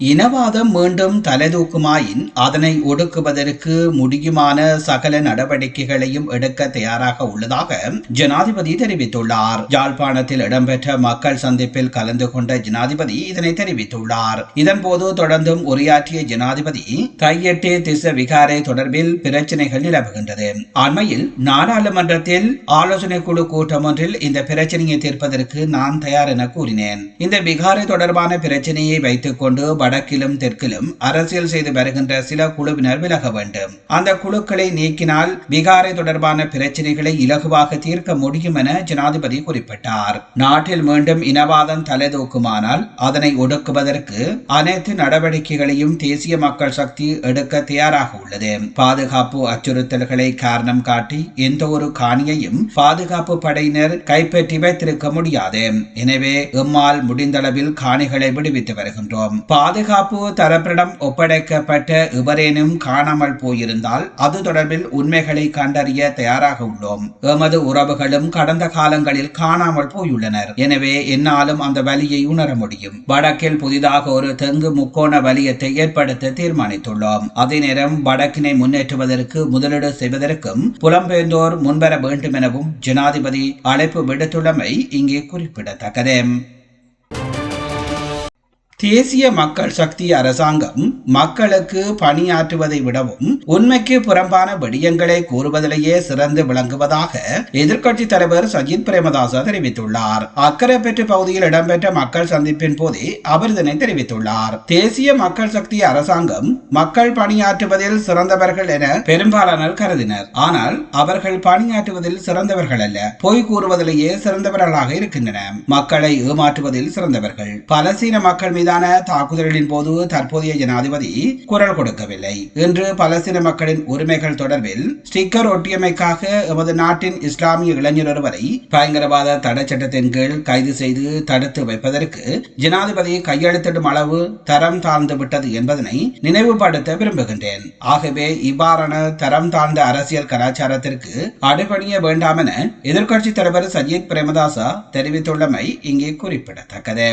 இனவாதம் மீண்டும் தலைதூக்குமாயின் அதனை ஒடுக்குவதற்கு முடியுமான சகல நடவடிக்கைகளையும் எடுக்க தயாராக உள்ளதாக ஜனாதிபதி தெரிவித்துள்ளார். யாழ்ப்பாணத்தில் இடம்பெற்ற மக்கள் சந்திப்பில் கலந்து கொண்ட ஜனாதிபதி இதனை தெரிவித்துள்ளார். இதன்போது தொடர்ந்தும் உரையாற்றிய ஜனாதிபதி கையெட்டு திச விகாரை தொடர்பில் பிரச்சனைகள் நிலவுகின்றது. அண்மையில் நாடாளுமன்றத்தில் ஆலோசனை குழு கூட்டம் ஒன்றில் இந்த பிரச்சனையை தீர்ப்பதற்கு நான் தயார் என கூறினேன். இந்த விகாரை தொடர்பான பிரச்சனையை வைத்துக் கொண்டு வடக்கிலும் தெற்கிலும் அரசியல் செய்து வருகின்ற சில குழுவினர் விலக வேண்டும். அந்த குழுக்களை நீக்கினால் பீகாரை தொடர்பான பிரச்சனைகளை இலகுவாக தீர்க்க முடியும் என ஜனாதிபதி குறிப்பிட்டார். நாட்டில் மீண்டும் இனவாதம் தலைதூக்குமானால் அதனை ஒடுக்குவதற்கு அனைத்து நடவடிக்கைகளையும் தேசிய மக்கள் சக்தி எடுக்க தயாராக உள்ளது. பாதுகாப்பு அச்சுறுத்தல்களை காரணம் காட்டி எந்த ஒரு காணியையும் பாதுகாப்பு படையினர் கைப்பற்றி வைத்திருக்க முடியாது. எனவே எம்மால் முடிந்தளவில் காணிகளை விடுவித்து வருகின்றோம். பாது பாதுகாப்பு தரப்பிடம் ஒப்படைக்கப்பட்ட எவரேனும் காணாமல் போயிருந்தால் அது தொடர்பில் உண்மைகளை கண்டறிய தயாராக உள்ளோம். எமது உறவுகளும் கடந்த காலங்களில் காணாமல் போயுள்ளனர். எனவே என்னாலும் அந்த வலியை உணர முடியும். வடக்கில் புதிதாக ஒரு தெங்கு முக்கோண வலியத்தை ஏற்படுத்த தீர்மானித்துள்ளோம். அதே நேரம் வடக்கினை முன்னேற்றுவதற்கு முதலீடு செய்வதற்கும் புலம்பெயர்ந்தோர் முன்வர வேண்டும் எனவும் ஜனாதிபதி அழைப்பு விடுத்துள்ளமை இங்கே குறிப்பிடத்தக்கது. தேசிய மக்கள் சக்தி அரசாங்கம் மக்களுக்கு பணியாற்றுவதை விடவும் உண்மைக்கு புறம்பான விடயங்களை கூறுவதிலேயே சிறந்து விளங்குவதாக எதிர்க்கட்சி தலைவர் சஜித் பிரேமதாச தெரிவித்துள்ளார். அக்கரைப்பற்று பகுதியில் இடம்பெற்ற மக்கள் சந்திப்பின் போதே அவர் இதனை தெரிவித்துள்ளார். தேசிய மக்கள் சக்தி அரசாங்கம் மக்கள் பணியாற்றுவதில் சிறந்தவர்கள் என பெரும்பாலானர் கருதினர். ஆனால் அவர்கள் பணியாற்றுவதில் சிறந்தவர்கள் அல்ல பொய் கூறுவதிலேயே சிறந்தவர்களாக இருக்கின்றன. மக்களை ஏமாற்றுவதில் சிறந்தவர்கள். பலசீன மக்கள் மீது மீதான தாக்குதல்களின் போது தற்போதைய ஜனாதிபதி குரல் கொடுக்கவில்லை. இன்று பலஸ்தீன மக்களின் உரிமைகள் தொடர்பில் ஸ்டிக்கர் ஒட்டியமைக்காக எமது நாட்டின் இஸ்லாமிய இளைஞர் ஒருவரை பயங்கரவாத தடை சட்டத்தின் கீழ் கைது செய்து தடுத்து வைப்பதற்கு ஜனாதிபதி கையெழுத்திடும் அளவு தரம் தாழ்ந்து விட்டது என்பதனை நினைவுபடுத்த விரும்புகின்றேன். ஆகவே இவ்வாறான தரம் தாழ்ந்த அரசியல் கலாச்சாரத்திற்கு அடிபணிய வேண்டாம் என எதிர்க்கட்சி தலைவர் சஜித் பிரேமதாசா தெரிவித்துள்ளமை இங்கே குறிப்பிடத்தக்கது.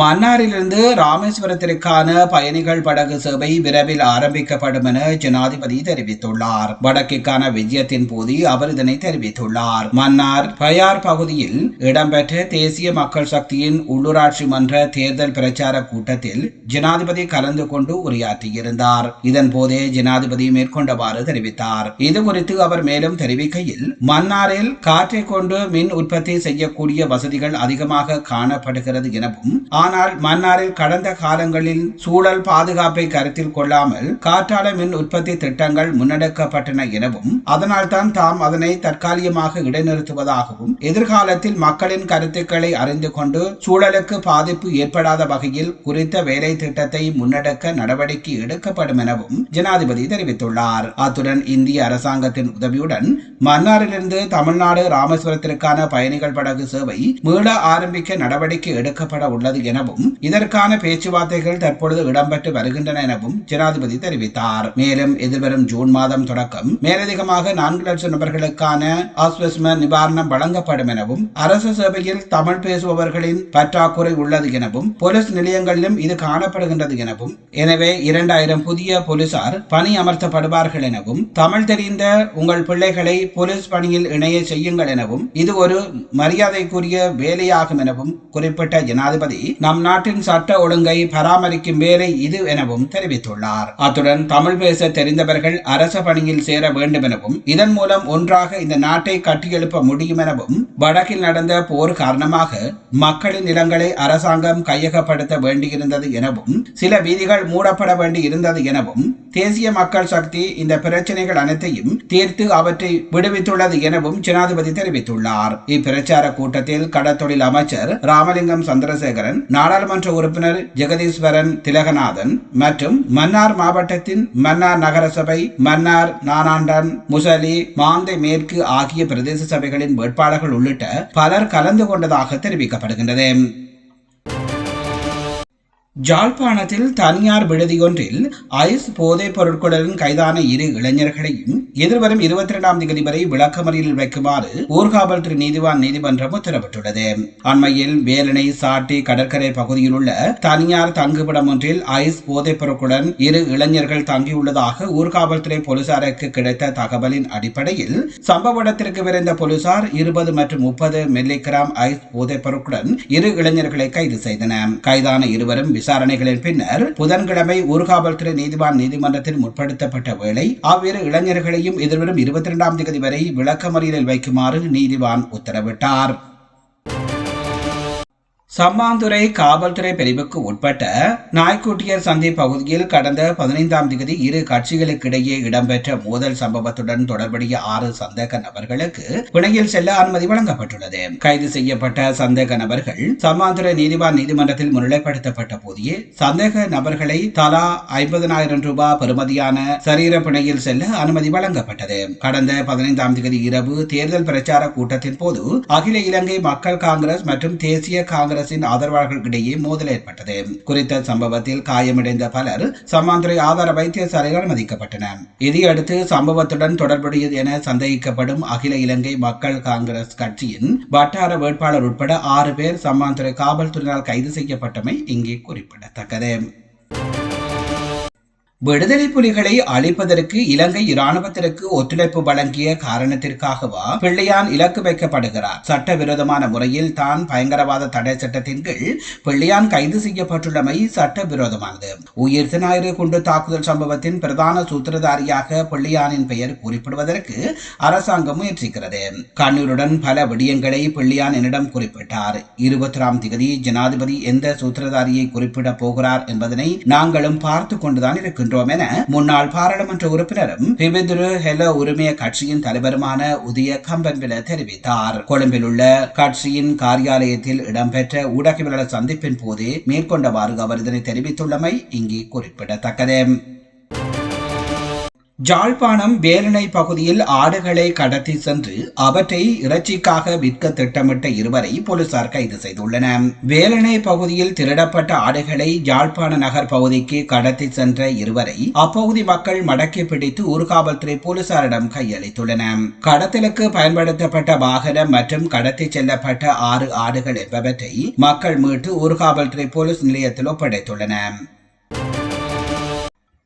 மன்னாரிலிருந்து ராமேஸ்வரத்திற்கான பயணிகள் படகு சேவை விரைவில் ஆரம்பிக்கப்படும் என ஜனாதிபதி தெரிவித்துள்ளார். வடக்கிற்கான விஜயத்தின் போது அவர் இதனை தெரிவித்துள்ளார். மன்னார் பயார் பகுதியில் இடம்பெற்ற தேசிய மக்கள் சக்தியின் உள்ளூராட்சி மன்ற தேர்தல் பிரச்சார கூட்டத்தில் ஜனாதிபதி கலந்து கொண்டு உரையாற்றியிருந்தார். இதன் போதே ஜனாதிபதி மேற்கொண்டவாறு தெரிவித்தார். இது குறித்து அவர் மேலும் தெரிவிக்கையில் மன்னாரில் காற்றை கொண்டு மின் உற்பத்தி செய்யக்கூடிய வசதிகள் அதிகமாக காணப்படுகிறது எனவும் ஆனால் மன்னாரில் கடந்த காலங்களில் சூழல் பாதுகாப்பை கருத்தில் கொள்ளாமல் காற்றாலை மின் உற்பத்தி திட்டங்கள் முன்னெடுக்கப்பட்டன எனவும் அதனால்தான் தாம் அதனை தற்காலிகமாக இடைநிறுத்துவதாகவும் எதிர்காலத்தில் மக்களின் கருத்துக்களை அறிந்து கொண்டு சூழலுக்கு பாதிப்பு ஏற்படாத வகையில் குறித்த வேலை திட்டத்தை முன்னெடுக்க நடவடிக்கை எடுக்கப்படும் எனவும் ஜனாதிபதி தெரிவித்துள்ளார். அத்துடன் இந்திய அரசாங்கத்தின் உதவியுடன் மன்னாரிலிருந்து தமிழ்நாடு ராமேஸ்வரத்திற்கான பயணிகள் படகு சேவை மீள ஆரம்பிக்க நடவடிக்கை எடுக்கப்பட உள்ளது என எனவும் இதற்கான பேச்சுவார்த்தைகள் தற்பொழுது இடம்பெற்று வருகின்றன எனவும் ஜனாதிபதி தெரிவித்தார். மேலும் எதிர்வரும் ஜூன் மாதம் தொடக்கம் மேலதிகமாக நான்கு லட்சம் நபர்களுக்கான ஆஸ்வஸ்ம நிவாரணம் வழங்கப்படும் எனவும் அரசு சேவையில் தமிழ் பேசுபவர்களின் பற்றாக்குறை உள்ளது எனவும் போலீஸ் நிலையங்களிலும் இது காணப்படுகின்றது எனவும் எனவே இரண்டாயிரம் புதிய போலீசார் பணி அமர்த்தப்படுவார்கள் எனவும் தமிழ் தெரிந்த உங்கள் பிள்ளைகளை போலீஸ் பணியில் இணைய செய்யுங்கள் எனவும் இது ஒரு மரியாதைக்குரிய வேலையாகும் எனவும் குறிப்பிட்ட ஜனாதிபதி நம் நாட்டின் சட்ட ஒழுங்கை பராமரிக்கும் வேலை இது எனவும் தெரிவித்துள்ளார். அத்துடன் தமிழ் பேச தெரிந்தவர்கள் அரச பணியில் சேர வேண்டும் எனவும் இதன் மூலம் ஒன்றாக இந்த நாட்டை கட்டியெழுப்ப முடியும் எனவும் வடக்கில் நடந்த போர் காரணமாக மக்களின் நிலங்களை அரசாங்கம் கையகப்படுத்த வேண்டியிருந்தது எனவும் சில வீதிகள் மூடப்பட வேண்டி இருந்தது எனவும் தேசிய மக்கள் சக்தி இந்த பிரச்சனைகள் அனைத்தையும் தீர்த்து அவற்றை விடுவித்துள்ளது எனவும் ஜனாதிபதி தெரிவித்துள்ளார். இப்பிரச்சார கூட்டத்தில் கடத்தொழில் அமைச்சர் ராமலிங்கம் சந்திரசேகரன் நாடாளுமன்ற உறுப்பினர் ஜெகதீஸ்வரன் திலகநாதன் மற்றும் மன்னார் மாவட்டத்தின் மன்னார் நகரசபை மன்னார் நானாண்டன் முசலி மாந்தை மேற்கு ஆகிய பிரதேச சபைகளின் வேட்பாளர்கள் உள்ளிட்ட பலர் கலந்து கொண்டதாக தெரிவிக்கப்படுகின்றது. ஜாழ்ப்பாணத்தில் தனியார் விடுதியொன்றில் ஐஸ் போதைப் பொருட்களுடன் கைதான இரு இளைஞர்களையும் எதிர்வரும் இருபத்தி இரண்டாம் தேதி வரை விளக்கமறியில் வைக்குமாறு ஊர்காவல்துறை நீதிவான் நீதிமன்றம் உத்தரவிட்டுள்ளது. அண்மையில் வேலனை சாட்டி கடற்கரை பகுதியில் உள்ள தனியார் தங்குமிடம் ஒன்றில் ஐஸ் போதைப் பொருட்களுடன் இரு இளைஞர்கள் தங்கியுள்ளதாக ஊர்காவல்துறை போலீசாருக்கு கிடைத்த தகவலின் அடிப்படையில் சம்பவ இடத்திற்கு விரைந்த போலீசார் இருபது மற்றும் முப்பது மில்லிகிராம் ஐஸ் போதைப் பொருட்களுடன் இரு இளைஞர்களை கைது செய்தனர். கைதான இருவரும் விசாரணைகளின் பின்னர் புதன்கிழமை ஊர்காவல்துறை நீதிவான் நீதிமன்றத்தில் முற்படுத்தப்பட்ட வேளை அவ்விரு இளைஞர்களையும் எதிர்வரும் இருபத்தி இரண்டாம் தேதி வரை விளக்கமறியலில் வைக்குமாறு நீதிவான் உத்தரவிட்டார். சம்மாந்துறை காவல்துறை பிரிவுக்கு உட்பட்ட நாய்க்குட்டியர் சந்தை பகுதியில் கடந்த பதினைந்தாம் தேதி இரு கட்சிகளுக்கிடையே இடம்பெற்ற மோதல் சம்பவத்துடன் தொடர்புடைய ஆறு சந்தேக நபர்களுக்கு பிணையில் செல்ல அனுமதி வழங்கப்பட்டுள்ளது. கைது செய்யப்பட்ட சந்தேக நபர்கள் சம்மாந்துறை நீதிவான் நீதிமன்றத்தில் முன்னிலைப்படுத்தப்பட்ட போதே சந்தேக நபர்களை தலா ஐம்பதனாயிரம் ரூபாய் பெறுமதியான சரீர பிணையில் செல்ல அனுமதி வழங்கப்பட்டது. கடந்த பதினைந்தாம் தேதி இரவு தேர்தல் பிரச்சார கூட்டத்தின் போது அகில இலங்கை மக்கள் காங்கிரஸ் மற்றும் தேசிய காங்கிரஸ் அரசின் ஆதரவாளர்களிடையே மோதல் ஏற்பட்டது. குறித்த சம்பவத்தில் காயமடைந்த பலர் சமாந்திரை ஆதார வைத்தியசாலையில் அனுமதிக்கப்பட்டனர். இதையடுத்து சம்பவத்துடன் தொடர்புடையது என சந்தேகிக்கப்படும் அகில இலங்கை மக்கள் காங்கிரஸ் கட்சியின் வட்டார வேட்பாளர் உட்பட ஆறு பேர் சம்மாந்துறை காவல்துறையினால் கைது செய்யப்பட்டமை இங்கே குறிப்பிடத்தக்கது. விடுதலை புலிகளை அழிப்பதற்கு இலங்கை இராணுவத்திற்கு ஒத்துழைப்பு வழங்கிய காரணத்திற்காகவா பிள்ளையான் இலக்கு வைக்கப்படுகிறார்? சட்டவிரோதமான முறையில் தான் பயங்கரவாத தடை சட்டத்தின் கீழ் பிள்ளையான் கைது செய்யப்பட்டுள்ளமை சட்டவிரோதமானது. உயிர் ஞாயிறு குண்டு தாக்குதல் சம்பவத்தின் பிரதான சூத்திரதாரியாக பிள்ளையானின் பெயர் குறிப்பிடுவதற்கு அரசாங்கம் முயற்சிக்கிறது. கண்ணூருடன் பல விடயங்களை பிள்ளையான் என்னிடம் குறிப்பிட்டார். இருபத்தி தேதி ஜனாதிபதி எந்த சூத்திரதாரியை குறிப்பிடப் போகிறார் என்பதனை நாங்களும் பார்த்து கொண்டுதான் இருக்கிறோம். வருகின்றோம் என முன்னாள் பாராளுமன்ற உறுப்பினரும் பிபிதுரு ஹெலோ உரிமைய கட்சியின் தலைவருமான உதய கம்பன்பில தெரிவித்தார். கொழும்பில் உள்ள கட்சியின் காரியாலயத்தில் இடம்பெற்ற ஊடகவியலாளர் சந்திப்பின் போது மேற்கொண்டவாறு அவர் இதனை தெரிவித்துள்ளமை இங்கே குறிப்பிடத்தக்கது. ஜாழ்ப்பாணம் வேலனை பகுதியில் ஆடுகளை கடத்தி சென்று அவற்றை இறைச்சிக்காக விற்க திட்டமிட்ட இருவரை போலீசார் கைது செய்துள்ளனர். வேலனை பகுதியில் திருடப்பட்ட ஆடுகளை ஜாழ்ப்பாண நகர் பகுதிக்கு கடத்தி சென்ற இருவரை அப்பகுதி மக்கள் மடக்கி பிடித்து ஊர்காவல்துறை போலீசாரிடம் கையளித்துள்ளனர். கடத்தலுக்கு பயன்படுத்தப்பட்ட வாகனம் மற்றும் கடத்தி செல்லப்பட்ட ஆறு ஆடுகள் என்பவற்றை மக்கள் மீட்டு ஊர்காவல்துறை போலீஸ் நிலையத்தில் ஒப்படைத்துள்ளனர்.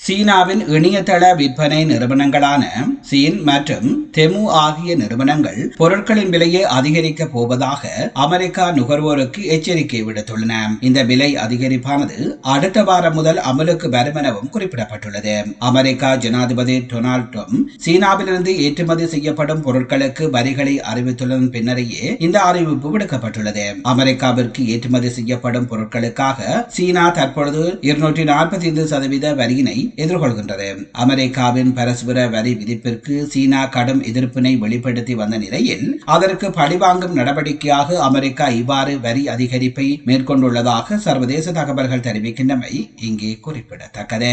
சீனாவின் இணையதள விற்பனை நிறுவனங்களான சீன் மற்றும் தெமு ஆகிய நிறுவனங்கள் பொருட்களின் விலையை அதிகரிக்க போவதாக அமெரிக்கா நுகர்வோருக்கு எச்சரிக்கை விடுத்துள்ளன. இந்த விலை அதிகரிப்பானது அடுத்த வாரம் முதல் அமலுக்கு வரும் எனவும் குறிப்பிடப்பட்டுள்ளது. அமெரிக்கா ஜனாதிபதி டொனால்ட் ட்ரம்ப் சீனாவிலிருந்து ஏற்றுமதி செய்யப்படும் பொருட்களுக்கு வரிகளை அறிவித்துள்ளதன் பின்னரையே இந்த அறிவிப்பு விடுக்கப்பட்டுள்ளது. அமெரிக்காவிற்கு ஏற்றுமதி செய்யப்படும் பொருட்களுக்காக சீனா தற்பொழுது இருநூற்றி நாற்பத்தி ஐந்து சதவீத வரியினை எதிர்கொள்கின்றது. அமெரிக்காவின் பரஸ்பர வரி விதிப்பிற்கு சீனா கடும் எதிர்ப்பினை வெளிப்படுத்தி வந்த நிலையில் அதற்கு பழிவாங்கும் நடவடிக்கையாக அமெரிக்கா இவ்வாறு வரி அதிகரிப்பை மேற்கொண்டுள்ளதாக சர்வதேச தகவல்கள் தெரிவிக்கின்றமை இங்கே குறிப்பிடத்தக்கது.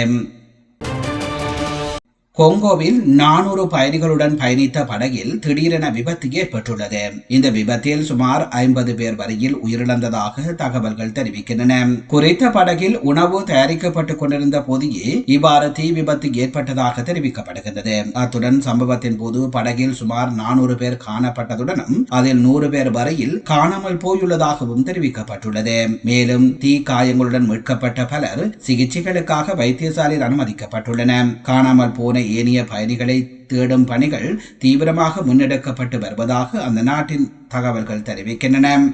கொங்கோவில் நானூறு பயணிகளுடன் பயணித்த படகில் திடீரென விபத்து ஏற்பட்டுள்ளது. இந்த விபத்தில் சுமார் ஐம்பது பேர் வரையில் உயிரிழந்ததாக தகவல்கள் தெரிவிக்கின்றன. குறித்த படகில் உணவு தயாரிக்கப்பட்டுக் கொண்டிருந்த போதே இவ்வாறு தீ விபத்து ஏற்பட்டதாக தெரிவிக்கப்படுகின்றது. அத்துடன் சம்பவத்தின் போது படகில் சுமார் நானூறு பேர் காணப்பட்டதுடனும் அதில் நூறு பேர் வரையில் காணாமல் போயுள்ளதாகவும் தெரிவிக்கப்பட்டுள்ளது. மேலும் தீ காயங்களுடன் மீட்கப்பட்ட பலர் சிகிச்சைகளுக்காக வைத்தியசாலையில் அனுமதிக்கப்பட்டுள்ளனர். காணாமல் போன ஏனைய பயணிகளை தேடும் பணிகள் தீவிரமாக முன்னெடுக்கப்பட்டு வருவதாக அந்த நாட்டின் தகவல்கள் தெரிவிக்கின்றன.